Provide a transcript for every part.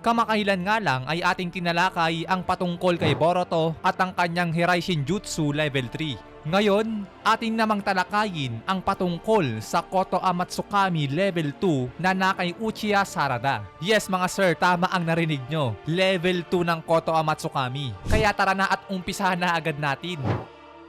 Kamakailan nga lang ay ating tinalakay ang patungkol kay Boruto at ang kanyang Hirai Shinjutsu level 3. Ngayon, ating namang talakayin ang patungkol sa Koto Amatsukami level 2 na nakay Uchiha Sarada. Yes mga sir, tama ang narinig nyo. Level 2 ng Koto Amatsukami. Kaya tara na at umpisahan na agad natin.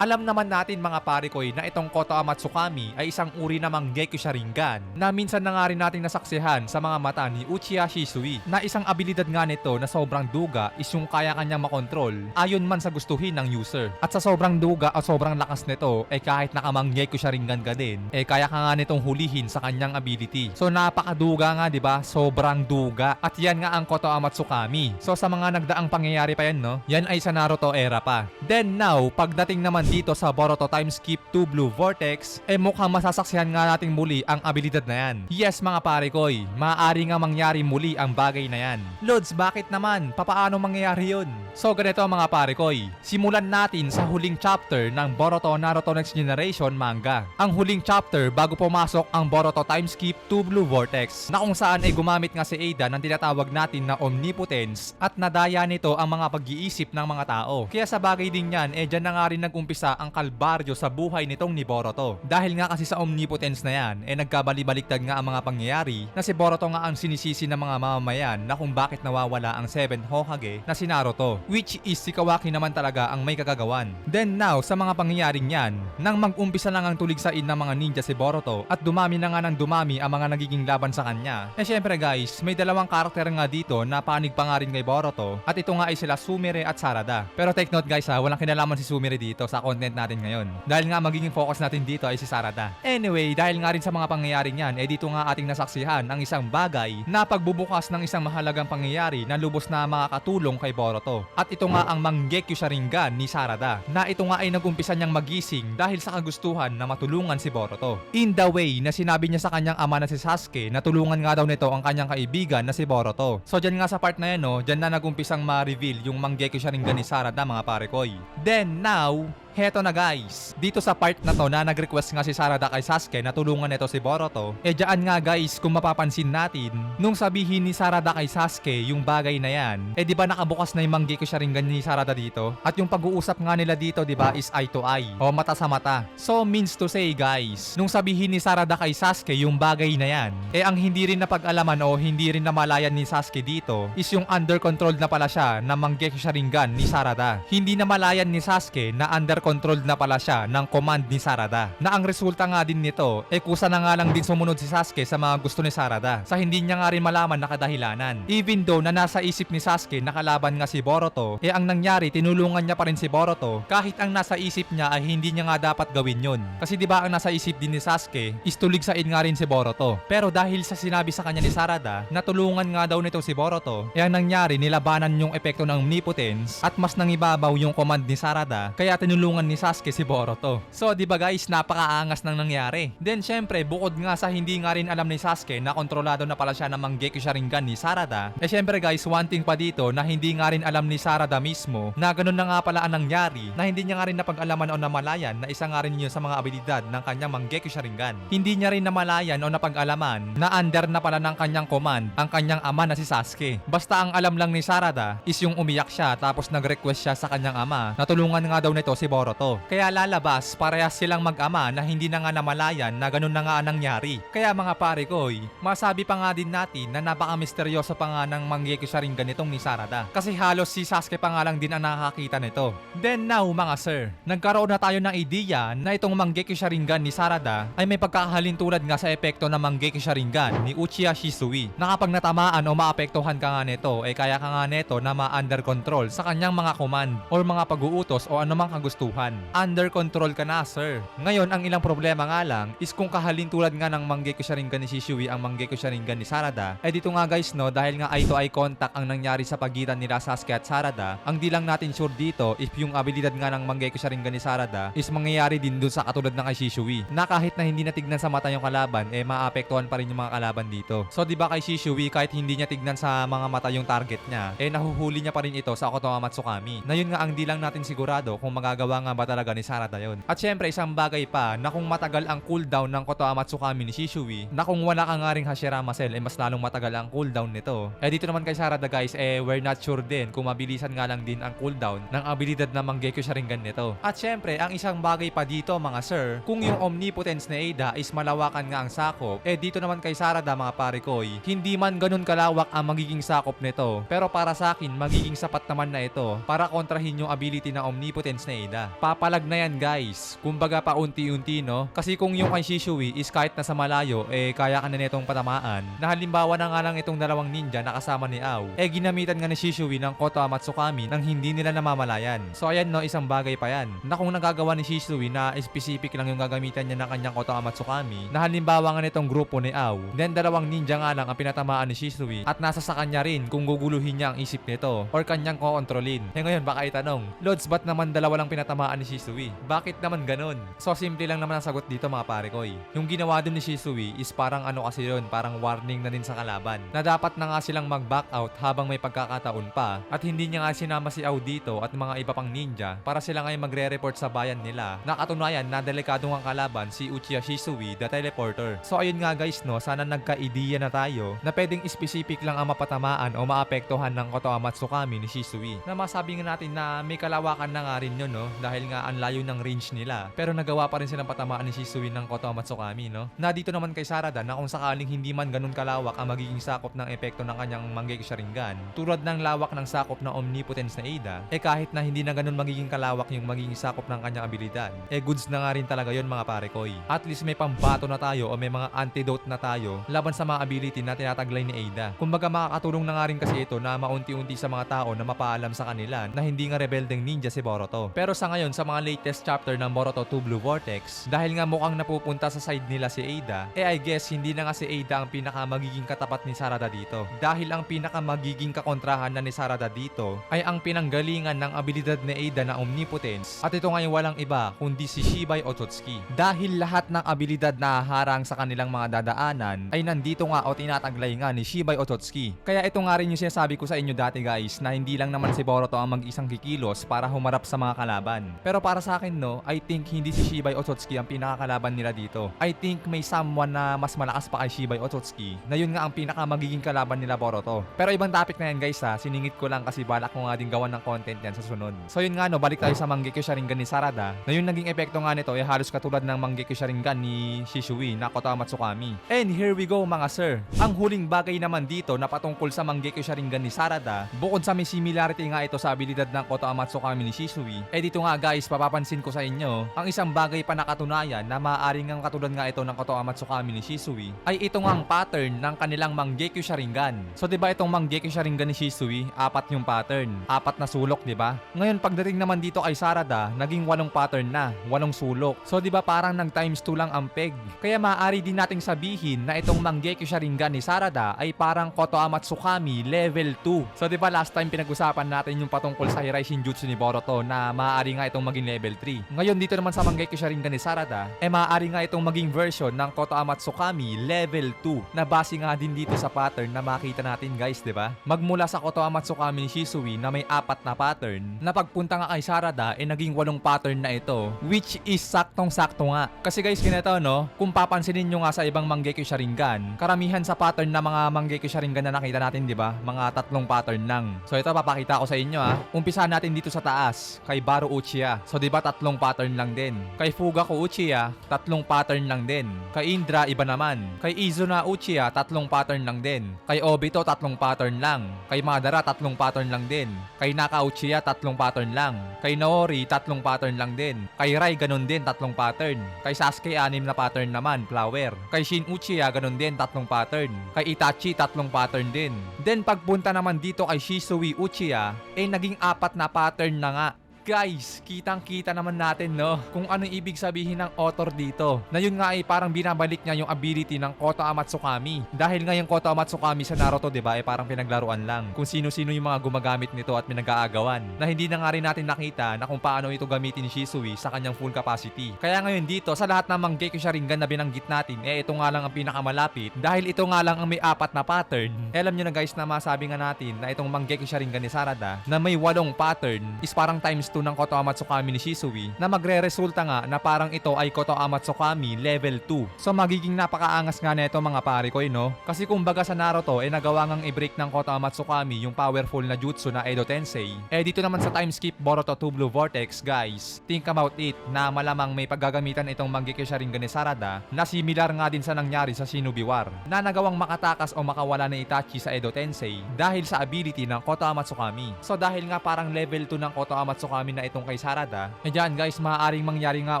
Alam naman natin mga parikoy na itong Koto Amatsukami ay isang uri namang Geku Sharingan na minsan na nga rin nating nasaksihan sa mga mata ni Uchiha Shisui na isang abilidad nga nito na sobrang duga is yung kaya kanyang makontrol ayon man sa gustuhin ng user. At sa sobrang duga o sobrang lakas nito eh kahit nakamang Geku Sharingan ka din eh kaya ka nga nitong hulihin sa kanyang ability. So napakaduga nga 'di ba? Sobrang duga. At yan nga ang Koto Amatsukami. So sa mga nagdaang pangyayari pa yan no, yan ay sa Naruto era pa. Then now, pagdating naman dito sa Boruto Time Skip 2 Blue Vortex, eh mukhang masasaksihan nga nating muli ang abilidad na yan. Yes mga parikoy, maaari nga mangyari muli ang bagay na yan. Lods, bakit naman? Papaano mangyayari yun? So ganito mga parikoy, simulan natin sa huling chapter ng Boruto Naruto Next Generation manga. Ang huling chapter bago pumasok ang Boruto Time Skip 2 Blue Vortex na kung saan ay gumamit nga si Ada ng tinatawag natin na Omnipotence at nadaya nito ang mga pag-iisip ng mga tao. Kaya sa bagay din yan, eh dyan na nga rin nag-umpisa ang kalbaryo sa buhay nitong ni Boruto. Dahil nga kasi sa Omnipotence na yan, eh nagkabali-baliktad nga ang mga pangyayari na si Boruto nga ang sinisisi ng mga mamamayan na kung bakit nawawala ang 7 Hokage na si Naruto. Which is si Kawaki naman talaga ang may kagagawan. Then now, sa mga pangyayaring yan, nang mag-umpisa lang ang tuligsain ng mga ninja si Boruto at dumami na nga ng dumami ang mga nagiging laban sa kanya. Eh syempre guys, may dalawang karakter nga dito na panig pa nga rin kay Boruto at ito nga ay sila Sumire at Sarada. Pero take note guys ha, walang kinalaman si Sumire dito sa content natin ngayon. Dahil nga magiging focus natin dito ay si Sarada. Anyway, dahil nga rin sa mga pangyayaring yan, eh dito nga ating nasaksihan ang isang bagay na pagbubukas ng isang mahalagang pangyayari na lubos na makakatulong kay Boruto. At ito nga ang Manggekyo Sharingan ni Sarada na ito nga ay nagumpisa niyang magising dahil sa kagustuhan na matulungan si Boruto. In the way na sinabi niya sa kanyang ama na si Sasuke na tulungan nga daw nito ang kanyang kaibigan na si Boruto. So dyan nga sa part na yan no, dyan na nagumpisang ma-reveal yung Manggekyo Sharingan ni Sarada mga parekoy. Then now, Heto na guys, dito sa part na to na nag-request nga si Sarada kay Sasuke na tulungan nito si Boruto, eh dyan nga guys kung mapapansin natin, nung sabihin ni Sarada kay Sasuke yung bagay na yan, eh di ba nakabukas na yung Manggeko Sharingan ni Sarada dito? At yung pag-uusap nga nila dito di ba is eye to eye, o mata sa mata. So means to say guys, nung sabihin ni Sarada kay Sasuke yung bagay na yan, eh ang hindi rin napag-alaman o hindi rin namalayan ni Sasuke dito is yung under control na pala siya na Manggeko Sharingan ni Sarada. Hindi namalayan ni Sasuke na under controlled na pala siya ng command ni Sarada. Na ang resulta nga din nito, eh kusa na nga lang din sumunod si Sasuke sa mga gusto ni Sarada. Sa hindi niya nga rin malaman na kadahilanan. Even though na nasa isip ni Sasuke na kalaban nga si Boruto, eh ang nangyari tinulungan niya pa rin si Boruto kahit ang nasa isip niya ay hindi niya nga dapat gawin yun. Kasi di ba ang nasa isip din ni Sasuke is tuligsain nga rin si Boruto. Pero dahil sa sinabi sa kanya ni Sarada na tulungan nga daw nito si Boruto, eh ang nangyari nilabanan yung epekto ng omnipotence at mas nangibabaw yung command ni Sarada kaya tinulungan ni Sasuke si Boruto. So, di ba guys, napakaangas nang nangyari. Then, syempre, bukod nga sa hindi nga rin alam ni Sasuke na kontrolado na pala siya ng Manggekyo Sharingan ni Sarada, eh syempre guys, one thing pa dito na hindi nga rin alam ni Sarada mismo na ganun na nga pala ang nangyari na hindi niya nga rin napag-alaman o namalayan na isa nga rin yun sa mga abilidad ng kanyang Manggekyo Sharingan. Hindi niya rin namalayan o napag-alaman na under na pala ng kanyang command ang kanyang ama na si Sasuke. Basta ang alam lang ni Sarada is yung umiyak siya tapos nag-request siya sa kanyang ama na tulungan nga daw nito si Boruto. Kaya lalabas, parehas silang mag-ama na hindi na nga namalayan na ganun na nga ang nangyari. Kaya mga pare koy, masabi pa nga din natin na napaka-misteryoso pa nga ng Manggekyo Sharingan nitong ni Sarada. Kasi halos si Sasuke pa nga lang din ang nakakita nito. Then now mga sir, nagkaroon na tayo ng ideya na itong Manggekyo Sharingan ni Sarada ay may pagkakahalin tulad nga sa epekto ng Manggekyo Sharingan ni Uchiha Shisui. Na kapag natamaan o maapektuhan ka nga nito, eh kaya ka nga nito na ma-under control sa kanyang mga command or mga pag-uutos o anumang kagustuhan under control ka na, sir. Ngayon, ang ilang problema nga lang is kung kahalin tulad nga ng Manggekyo Sharingan ni Shishui ang Manggekyo Sharingan ni Sarada, eh dito nga guys no, dahil nga eye-to-eye contact ang nangyari sa pagitan nila Sasuke at Sarada, ang di lang natin sure dito if yung abilidad nga ng Manggekyo Sharingan ni Sarada is mangyayari din dun sa katulad ng kay Shishui, na kahit na hindi natignan sa mata yung kalaban, eh maapektuhan pa rin yung mga kalaban dito. So di ba kay Shishui, kahit hindi niya tignan sa mga mata yung target niya, eh nahuhuli niya pa rin ito sa Kotoa Matsukami. Na yun nga ang di lang natin sigurado kung magagawa nga ba talaga ni Sarada yon. At syempre isang bagay pa na kung matagal ang cooldown ng Koto Amatsukami ni Shishui, na kung wala ka nga ring Hashirama Cell, eh mas lalong matagal ang cooldown nito. Eh dito naman kay Sarada guys, eh we're not sure din kung mabilisan nga lang din ang cooldown ng abilidad na Mangekyou Sharingan nito. At syempre, ang isang bagay pa dito mga sir, kung yung omnipotence ni Ada is malawakan nga ang sakop, eh dito naman kay Sarada mga pare koy, hindi man ganun kalawak ang magiging sakop nito. Pero para sa akin, magiging sapat naman na ito para kontrahin yung ability ng omnipotence ni Ada. Papalag na yan guys. Kumbaga pa unti-unti no. Kasi kung yung kay Shishui is kahit nasa malayo, eh kaya ka na nitong patamaan. Na halimbawa na nga lang itong dalawang ninja na kasama ni Ao, eh ginamitan nga ni Shishui ng Koto Amatsukami nang hindi nila namamalayan. So ayan no, isang bagay pa yan. Na kung nagagawa ni Shishui na specific lang yung gagamitan niya ng kanyang Koto Amatsukami, na halimbawa nga nitong grupo ni Ao, then dalawang ninja nga lang ang pinatamaan ni Shishui at nasa sa kanya rin kung guguluhin niya ang isip nito or kanyang kokontrolin. Eh ngayon baka itanong, Lods ba't naman dalawa lang pinatamaan ni Shisui? Bakit naman ganun? So simple lang naman ang sagot dito mga pare koy. Yung ginawa dun ni Shisui is parang ano kasi yun, parang warning na din sa kalaban. Na dapat na nga silang mag-back out habang may pagkakataon pa at hindi niya nga sinama si Ao dito at mga iba pang ninja para sila ngayon magre-report sa bayan nila na katunayan na delikado ang kalaban si Uchiha Shisui the teleporter. So ayun nga guys no, sana nagka-ideya na tayo na pwedeng specific lang ang mapatamaan o maapektuhan ng Koto Amatsukami ni Shisui. Na masabi nga natin na may kalawakan na nga rin yun no dahil nga ang layo ng range nila pero nagawa pa rin silang patamaan ni Shisui ng Koto Amatsukami no. Na dito naman kay Sarada na kung sakaling hindi man ganun kalawak ang magiging sakop ng epekto ng kanyang Mangekyo Sharingan tulad ng lawak ng sakop ng Omnipotence na Ada eh kahit na hindi na ganun magiging kalawak yung magiging sakop ng kanyang abilidad eh goods na nga rin talaga yon mga pare koy. At least may pambato na tayo o may mga antidote na tayo laban sa mga ability na tinataglay ni Ada. Kumbaga makakatulong na nga rin kasi ito na maunti-unti sa mga tao na mapaalam sa kanila na hindi nga rebeldeng ninja si Boruto. Pero sa ngayon sa mga latest chapter ng Boruto 2 Blue Vortex, dahil nga mukhang napupunta sa side nila si Ada, eh I guess hindi na nga si Ada ang pinaka magiging katapat ni Sarada dito. Dahil ang pinaka magiging kakontrahan na ni Sarada dito ay ang pinanggalingan ng abilidad ni Ada na Omnipotence at ito ngayon walang iba kundi si Shibai Otsutsuki. Dahil lahat ng abilidad na harang sa kanilang mga dadaanan ay nandito nga o tinataglay nga ni Shibai Otsutsuki. Kaya ito nga rin yung sinasabi ko sa inyo dati guys na hindi lang naman si Boruto ang mag-isang kikilos para humarap sa mga kalaban. Pero para sa akin no, I think hindi si Shibai Otsutsuki ang pinakakalaban nila dito. I think may someone na mas malakas pa kay Shibai Otsutsuki na yun nga ang pinaka magiging kalaban nila Boruto. Pero ibang topic na yan guys ha, siningit ko lang kasi balak ko nga din gawan ng content yan sa sunod. So yun nga no, balik tayo sa Mangekyou Sharingan ni Sarada na yung naging epekto nga nito ay halos katulad ng Mangekyou Sharingan ni Shishui na Koto Amatsukami. And here we go mga sir. Ang huling bagay naman dito na patungkol sa Mangekyou Sharingan ni Sarada, bukod sa may similarity nga ito sa abilidad ng Koto Amatsukami ni Shisui, eh dito nga guys, papapansin ko sa inyo, ang isang bagay pa na katunayan na maaaring ang katulad nga ito ng Koto Amatsukami ni Shisui ay ito nga ang pattern ng kanilang Mangekyou Sharingan. So 'di ba itong Mangekyou Sharingan ni Shisui, apat yung pattern, apat na sulok, 'di ba? Ngayon pagdating naman dito kay Sarada, naging walong pattern na, walong sulok. So 'di ba parang nag times 2 lang ang peg. Kaya maaari din nating sabihin na itong Mangekyou Sharingan ni Sarada ay parang Koto Amatsukami level 2. So 'di ba last time pinag-usapan natin yung patungkol sa Hirai Shinjutsu ni Boruto na maaari nga itong maging level 3. Ngayon dito naman sa Mangekyou Sharingan ni Sarada, eh maaari nga itong maging version ng Koto Amatsukami level 2 na base nga din dito sa pattern na makita natin guys, 'di ba? Magmula sa Koto Amatsukami ni Shisui na may apat na pattern, na pagpunta nga kay Sarada eh naging walong pattern na ito, which is saktong-sakto nga. Kasi guys, ganito no, kung papansinin nyo nga sa ibang Mangekyou Sharingan, karamihan sa pattern na mga Mangekyou Sharingan na nakita natin, 'di ba? Mga tatlong pattern lang. So ito papakita ko sa inyo ah. Umpisahan natin dito sa taas kay Baru Uchiha. So 'di ba tatlong pattern lang din. Kay Fugaku Uchiha, tatlong pattern lang din. Kay Indra iba naman. Kay Izuna Uchiha, tatlong pattern lang din. Kay Obito tatlong pattern lang. Kay Madara tatlong pattern lang din. Kay Naka Uchiha tatlong pattern lang. Kay Naori tatlong pattern lang din. Kay Rai ganun din tatlong pattern. Kay Sasuke anim na pattern naman, flower. Kay Shin Uchiha ganun din tatlong pattern. Kay Itachi tatlong pattern din. Then pagpunta naman dito kay Shisui Uchiha, eh naging apat na pattern na nga. Guys, kitang-kita naman natin no kung ano ibig sabihin ng author dito. Na yun nga ay parang binabalik niya yung ability ng Koto Amatsukami. Dahil nga yung Koto Amatsukami sa Naruto, 'di ba, ay parang pinaglaruan lang. Kung sino-sino yung mga gumagamit nito at pinag-aagawan. Na hindi na nga rin natin nakita na kung paano ito gamitin ni Shisui sa kanyang full capacity. Kaya ngayon dito, sa lahat ng Mangekyou Sharingan na binanggit natin, eh ito nga lang ang pinakamalapit dahil ito nga lang ang may apat na pattern. Eh, alam nyo na guys na masabi nga natin na itong Mangekyou Sharingan ni Sarada na may walong pattern is parang times 2 ng Koto Amatsukami ni Shisui na magre-resulta nga na parang ito ay Koto Amatsukami Level 2. So magiging napakaangas nga nito mga pare ko, eh, no? Kasi kumbaga sa Naruto, eh nagawa ngang i-break ng Koto Amatsukami yung powerful na jutsu na Edo Tensei. Eh dito naman sa time skip Boruto 2 Blue Vortex, guys, think about it na malamang may paggagamitan itong Mangekyo Sharingan ni Sarada na similar nga din sa nangyari sa Shinobi War na nagawang makatakas o makawala ni Itachi sa Edo Tensei dahil sa ability ng Koto Amatsukami. So dahil nga parang level 2 ng Koto Amatsukami na itong kay Sarada, eh dyan guys, maaaring mangyari nga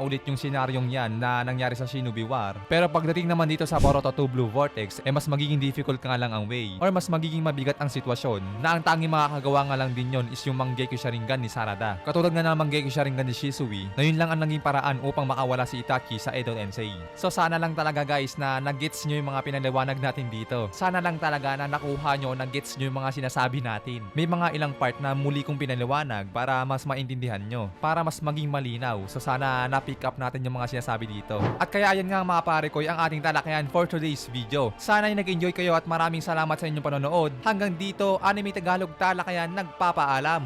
ulit yung senaryong yan na nangyari sa Shinobi War. Pero pagdating naman dito sa Boruto 2 Blue Vortex, eh mas magiging difficult nga lang ang way or mas magiging mabigat ang sitwasyon na ang tanging makakagawa nga lang din yon is yung Mangekyo Sharingan ni Sarada. Katulad nga ng Mangekyo Sharingan ni Shisui na yun lang ang naging paraan upang makawala si Itachi sa Edo Tensei. So sana lang talaga guys na nag-gets nyo yung mga pinaliwanag natin dito. Sana lang talaga na nakuha nyo, nag-gets nyo yung mga sinasabi natin. May mga ilang part na muli kong pinaliwanag para mas maintindihan nyo. Para mas maging malinaw. So sana na-pick up natin yung mga sinasabi dito. At kaya yan nga mga pare ko, ang ating talakayan for today's video. Sana ay nag-enjoy kayo at maraming salamat sa inyong panonood. Hanggang dito, Anime Tagalog Talakayan nagpapaalam.